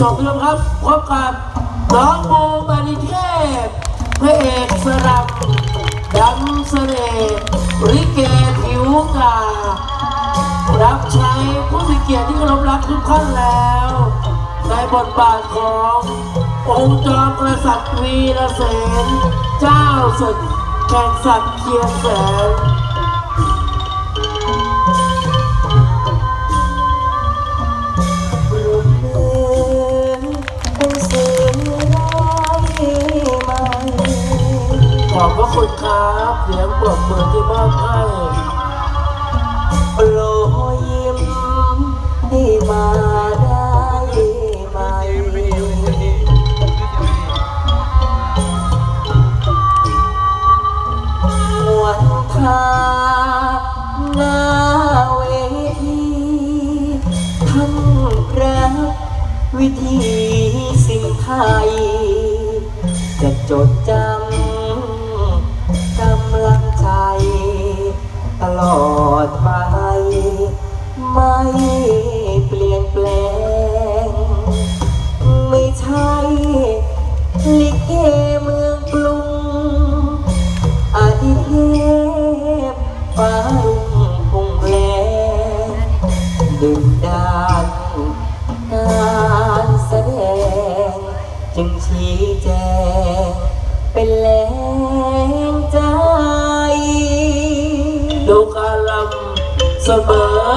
ชมด้วยครับพบกับน้องโมมานิเทพพระเอกสลับดังเสน่ห์ริเกผิวการับใช้ผู้มีเกียรติที่เคารพรักทุกท่านแล้ว ในบทบาทขององค์จอมกษัตริย์วีรเสนเจ้าศึกแข่งสัตว์เคียงแสน อบพระคุณครับเสียงปรบมือที่มอบให้โปรยยิ้มที่มา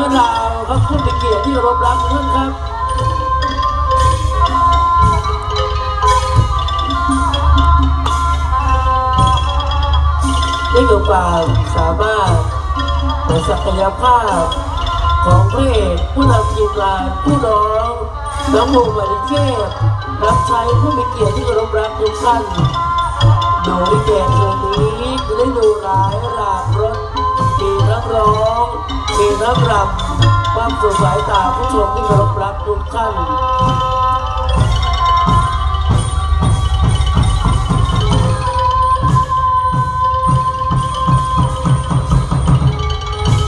มอดาวครับผู้มีเกียรติที่รพรักทุกท่านครับนี่คือความสามารถและศักยภาพของพระเอกผู้นำทีมงานผู้น้องน้องโมมาริเทพรับใช้ผู้มีเกียรติที่รพรักทุกท่านดูลิเกคืนนี้จะได้ดูร้ายรางรถมีนักร้อง มีนักรำความสดสายตาผู้ชมที่เคารพรักทุกท่าน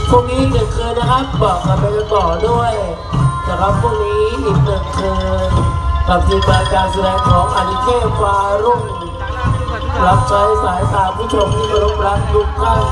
พรุ่งนี้หนึ่งคืนนะครับบอกกันไปกันต่อด้วยนะครับพรุ่งนี้อีกหนึ่งคืนกับทีมาการแสดงของอนิเทพฟ้ารุ่งรับใช้สายตาผู้ชมที่เคารพรักทุกท่าน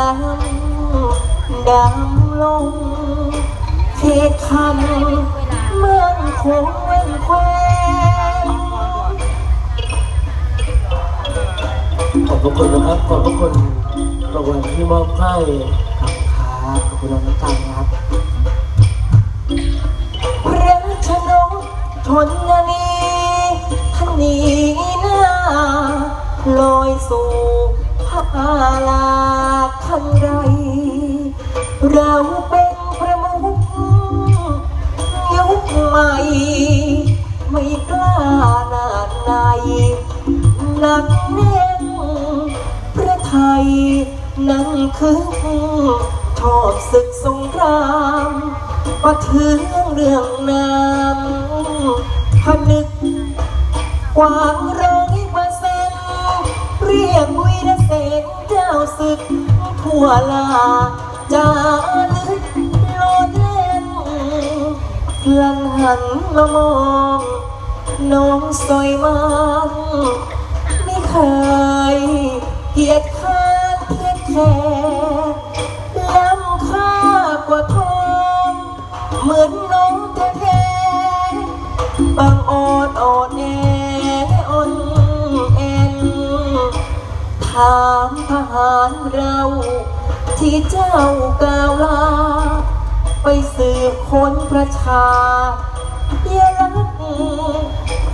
ล้ำดำลงเขตคันเมืองคงเว้นแควนขอบพระคุณนะครับ ขอบพระคุณรางวัลที่มอบให้ครับขอบคุณน้องน้ำตาลครับพระชนกชนนีท่านนี้หน้าลอยสู่ พาลาคันไร เราเป็นประมุขยุคใหม่ ไม่กล้าหนาในหนักแน่นพระไทย นั้นคือชอบศึกสงครามประเทืองเรื่องนามพนึกกว่าร้อยเปอร์ กทั่วลาจาลึกโลดเล่นพลันหันมามอง น้องสอยมันไม่เคยเกียดค้านเทียดแค่ล้ำค่ากว่าทองเหมือนน้องแท้ๆบางอ่อน ถามทหารเรา ที่เจ้ากล่าวลา ไปสืบค้นประชาเยลัก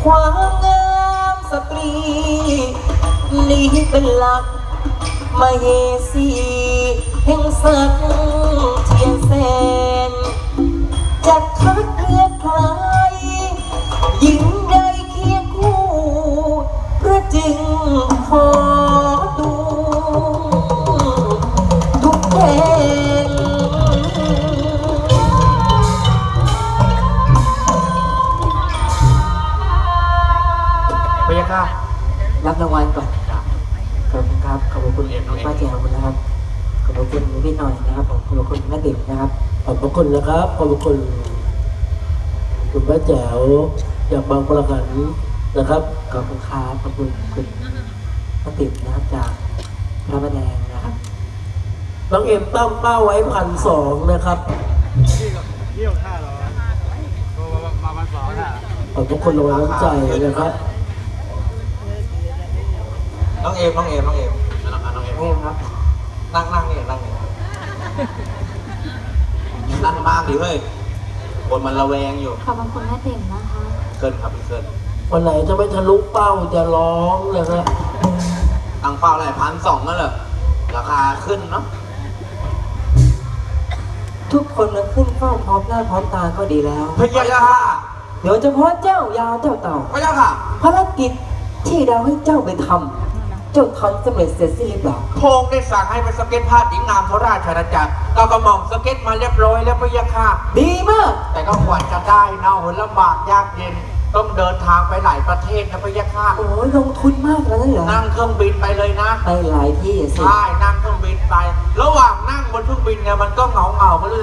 ความงามสตรี นี่เป็นหลักมเหสีแห่งสักางวัลก่อนขอบคุณครับขอบคุณเอ็มน้องเอ็มป้าแจ๋วนะครับขอบคุณพี่หน่อยนะครับผมขอบคุณแม่ติ๋มนะครับขอบพระคุณนะครับขอบพระคุณคุณพระแจ๋วจากบางประหันนะครับขอบคุณครับขอบคุณคุณป้าติ๋มนะครับจากพระประแดงนะครับน้องเอ็มตั้งเป้าไว้พันสองนะครับเที่ยวท่าเหรอมามามาสอนอะขอบพระคุณรางวัลน้ำใจนะครับ น้องเอมน้องเอมน้องเอมน้องน้องเอมเอ็มครับนั่งนั่งนี่นั่งนี่นั่งมากดิเฮ้ยคนมันระแวงอยู่ ขอบคุณแม่ติ๋มนะคะเกินครับพี่เกินวันไหนจะไม่ทะลุเป้าจะร้องนะครับตังเป้าอะไรพันสองนั่นเหรอราคาขึ้นเนาะทุกคนมาขึ้นเฝ้าพร้อมหน้าพร้อมตาก็ดีแล้ว พยาค่ะเดี๋ยวเฉพาะเจ้ายาวเจ้าเต่าพยาค่ะภารกิจที่เราให้เจ้าไปทำ เจ้าทำสำเร็จเสร็จสิ้นหรือเปล่าพงได้สั่งให้ไปสเก็ตภาพหญิงงามพระราชอาณาจักรก็กระหม่อมสเก็ตมาเรียบร้อยแล้วพยาค่ะ ดีมาก แต่ก็กว่าจะได้เนาะลำบากยากเย็น ต้องเดินทางไปหลายประเทศนะพยาค่ะ โอ้ยลงทุนมากแล้วนั่นเหรอนั่งเครื่องบินไปเลยนะ ไปหลายที่สิ ใช่ นั่งเครื่องบินไป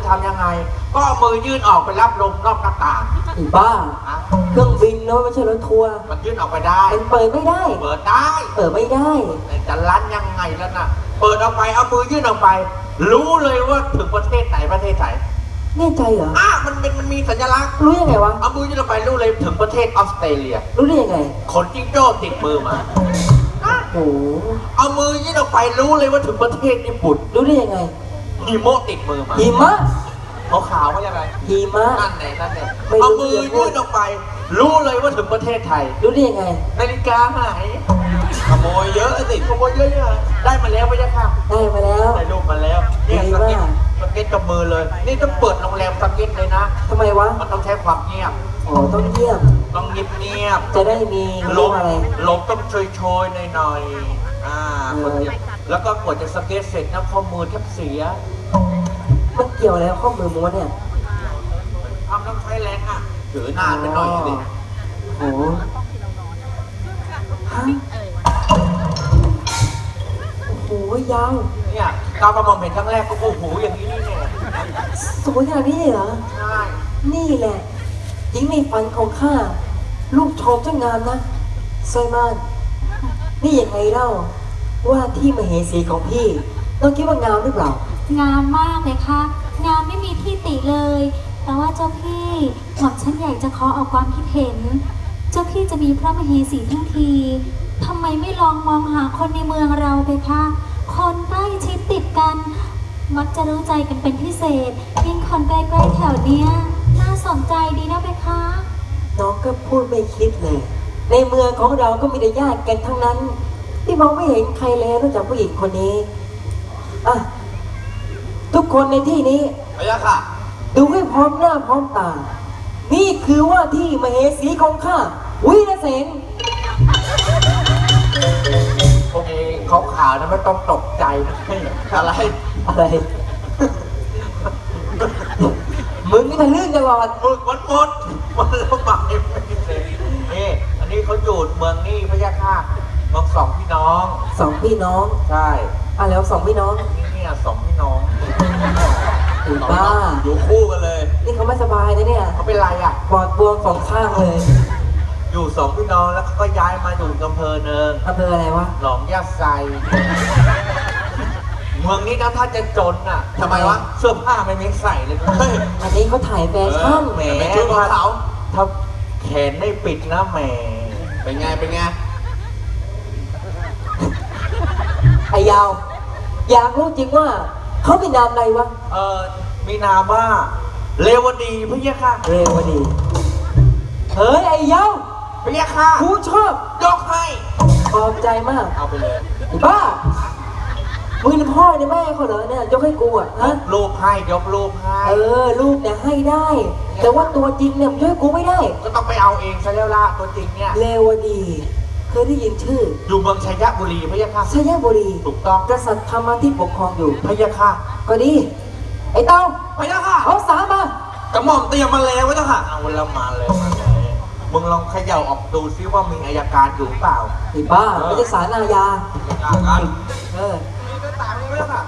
เหงาๆไม่รู้จะทำยังไง ก็เอามือยื่นออกไปรับลมนอกหน้าต่างอีบ้า นะเครื่องบินนะไม่ใช่รถทัวร์มันยื่นออกไปได้ มันเปิดไม่ได้ เปิดได้เปิดไม่ได้ แต่จะลั้นยังไงแล้วนะเปิดออกไปเอามือยื่นออกไป รู้เลยว่าถึงประเทศไหนประเทศไหนแน่ใจเหรออะมันเป็นมันมีสัญลักษณ์รู้ยังไงวะ เอามือยื่นออกไปรู้เลยถึงประเทศออสเตรเลียรู้ได้ยังไงขนจิ้งโจ้ติดมือมา โอ้โหเอามือยื่นออกไปรู้เลยว่าถึงประเทศญี่ปุ่น รู้ได้ยังไง หิโมะติดมือมาหิมะเขาขาวๆว่ายังไงหิมะ นั่นแหละนั่นแหละไม่รู้ เอามือยื่นออกไป รู้เลยว่าถึงประเทศไทย รู้ได้ยังไง นาฬิกาหายขโมยเยอะสิขโมยเยอะเนี่ยได้มาแล้วไม่ใช่ค่ะได้มาแล้ว ได้รูปมาแล้วเนี่ยดีสเก็ตมากสเก็ตกับมือเลย นี่ต้องเปิดโรงแรมสเก็ตเลยนะ ทำไมวะมันต้องใช้ความเงียบอ๋อต้องเยี่ยม ต้องเงียบเงียบจะได้มีลเรื่องมอะไร ลมต้องโชยโชยๆหน่อยๆอ่าคนเดียวแล้วก็กว่าจะสเก็ตเสร็จนะข้อมือแทบเสีย มันเกี่ยวอะไรกับข้อมือม้วนเนี่ยทำต้องใช้แรงอะถือนานไปหน่อยสิโอ้โหฮะโอ้โหยาวเนี่ยกาวกระหม่อมเห็นครั้งแรกก็โอ้โหอย่างนี้นี่เนี่ยสวยขนาดนี้เลยเหรอ ใช่นี่แหละหญิงในฝันของข้า ลูกชมเจ้างามนะสวยมากนี่ยังไงเล่า ว่าที่มเหสีของพี่ ต้องคิดว่างามหรือเปล่า งามมากเลยค่ะ งามไม่มีที่ติเลย แต่ว่าเจ้าพี่หม่อมฉันอยากจะขอออกความคิดเห็น เจ้าพี่จะมีพระมเหสีทั้งทีทำไมไม่ลองมองหาคนในเมืองเราไปคะคนใกล้ชิดติดกัน มักจะรู้ใจกันเป็นพิเศษยิ่งคนใกล้ๆแถวเนี้ยน่าสนใจดีนะไปคะน้องก็พูดไม่คิดเลย ในเมืองของเราก็มีแต่ญาติกันทั้งนั้น ที่มองไม่เห็นใครแล้วนอกจากผู้หญิงคนนี้อะ ทุกคนในที่นี้ พยาค่ะ ดูให้พร้อมหน้าพร้อมตา นี่คือว่าที่มเหสีของข้าวิรเสนพวกเองเขาขาวนะไม่ต้องตกใจนะอะไร อะไร มึงนี่ทะลึ่งตลอดหมึกมันหมดมันระบายไม่เสร็จนี่อันนี้เขาอยู่เมืองนี่พยาค่ะเมืองสองพี่น้อง สองพี่น้อง ใช่ อะแล้วสองพี่น้องนี่เนี่ยสองพี่น้องไอ้บ้า อยู่คู่กันเลย นี่เขาไม่สบายนะเนี่ยเขาเป็นไรอะปอดบวมสองข้างเลยอยู่สองพี่น้องแล้วเขาก็ย้ายมาอยู่อำเภอเนิงอำเภออะไรวะหนองยาไซเมืองนี้นะถ้าจะจนอะทำไมวะเสื้อผ้าไม่มีใส่เลยเฮ้ยอันนี้เขาถ่ายแฟชั่นแหมเป็นชุดของเขาถ้าแขนได้ปิดนะแหมเป็นไงเป็นไง ไอยาว อยากรู้จริงว่าเขาเป็นนามอะไรวะ เออมีนามว่าเลวดีพะเยะค่ะเรวดี เฮ้ยไอยาวพะเยะค่ะกูชอบยกให้ขอบใจมากเอาไปเลยไอ้บ้ามึงเป็นพ่อในแม่เขาเหรอเนี่ยยกให้กูอะฮะรูปให้ยกรูปให้เออลูกเนี่ยให้ได้ แต่ว่าตัวจริงเนี่ยมึงช่วยกูไม่ได้ ก็ต้องไปเอาเองซะแล้วล่ะตัวจริงเนี่ย เลวดี เคยได้ยินชื่ออยู่เมืองชัยบุรีพะเยะค่ะชัยบุรีถูกต้องกษัตริย์ธรรมาทิตย์ปกครองอยู่ พะเยะค่ะก็ดี ไอ้เต้าพะเยะค่ะเอาสามมากระหม่อมเตรียมมาแล้วไว้เจ้าค่ะเอาแล้วมาเลยมาเลยมึงลองเขย่าออกดูซิว่ามีอายการอยู่เปล่าไอ้บ้าไม่ใช่สารอาญาอายการเออมีก็ตามนี้ไว้แล้วค่ะ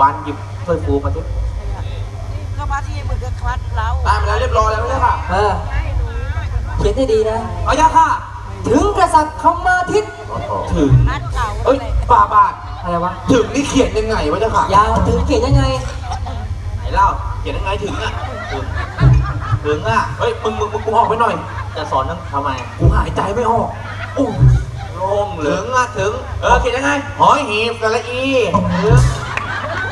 วันหยิบถ้วยฟูมาสิก็มาที่มึงก็ควัดเราตามไปแล้วเรียบร้อยแล้วเจ้าค่ะ เออ เขียนให้ดีนะพะยะค่ะ ถึงกษัตริย์ธรรมาทิตย์ถึงนัดเก่าเอ้ยอะไรบาบาทอะไรวะถึงนี่เขียนยังไงวะเจ้าค่ะยาวถึงเขียนยังไงไหนเล่าเขียนยังไงถึงอะถึงถึงอะเฮ้ยมึงมึงมึงกูออกไปหน่อย จะสอนนั่งทำไมกูหายใจไม่ออกอู้โล่งเลยถึงอะถึงเออเขียนยังไงหอยหีบสระอีถึง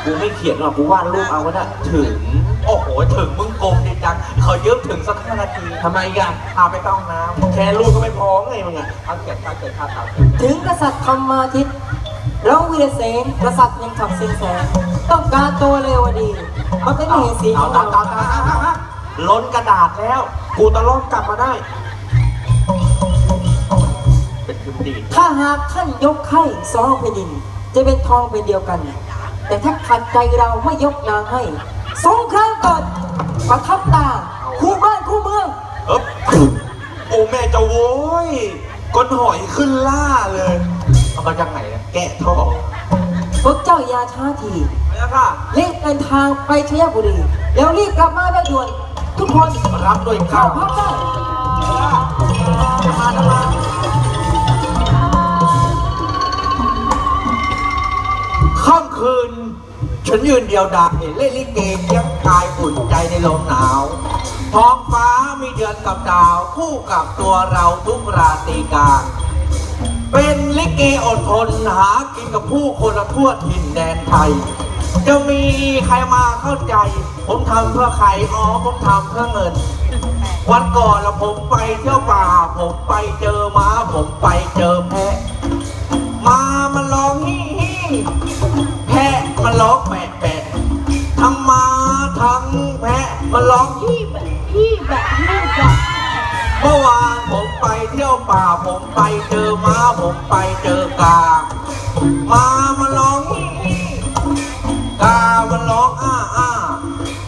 กูไม่เขียนหรอกกูวาดรูปเอาก็ได้ถึง โอ้โห ถึงมึงโกงดีจังขอยืมถึงสักห้านาทีทำไมกันพาไปเข้าห้องน้ำแค่รูปก็ไม่พอไงมึงอะเอาเขียนค่าเขียนค่าตัดถึงกษัตริย์ธรรมาทิตย์เราวีรเสนกษัตริย์ยังขับเส้นแสงต้องการตัวเลวดีมาเป็นมเหสีของเราตาตาตาล้นกระดาษแล้ว กูตะล่อมกลับมาได้เป็นพิมพ์ดีดถ้าหากท่านยกให้สองแผ่นดิน จะเป็นทองเป็นเดียวกัน แต่ถ้าขัดใจเราไม่ยกนางให้ สงครามก่อนประทับตาคู่บ้านคู่เมือง เอ๊บโอ้แม่เจะโว้ยก้นหอยขึ้นล่าเลยเอามาจากไหนเนี่ยแกะท่อพวกเจ้าอย่าช้าทีไปแล้วค่ะรีบเดินทางไปชัยบุรี แล้วรีบกลับมาแบบด่วน ทุกคนรับด้วยเข้าข้าวพักได้มาแล้วมาค่ำคืน ฉันยืนเดียวดายเล่นลิเกเคียงกายอุ่นใจในลมหนาว ท้องฟ้ามีเดือนกับดาว คู่กับตัวเราทุกราตรีการเป็นลิเกอดทนหากินกับผู้คนทั่วถิ่นแดนไทย จะมีใครมาเข้าใจ ผมทำเพื่อใครอ๋อผมทำเพื่อเงิน วันก่อนละผมไปเที่ยวป่า ผมไปเจอม้า ผมไปเจอแพะ มันร้องแปะแปะทั้งมาทั้งแพะมันร้องฮิแบะฮิแบะฮิแบะเมื่อวานผมไปเที่ยวป่าผมไปเจอม้าผมไปเจอกามามันร้องกามันร้องอ้าอ้า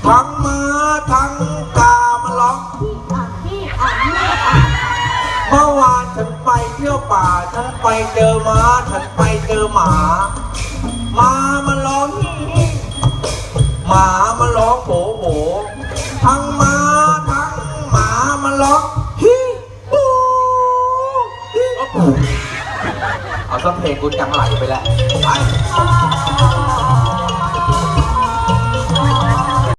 ทั้งม้าทั้งกามันร้องเมื่อวานฉันไปเที่ยวป่าฉันไปเจอม้าฉันไปเจอหมามา หมามันร้องโผโผทั้งมาทั้งหมามันร้องฮิปูฮิเอาสักเพลงกูจังไหลไปแล้วไป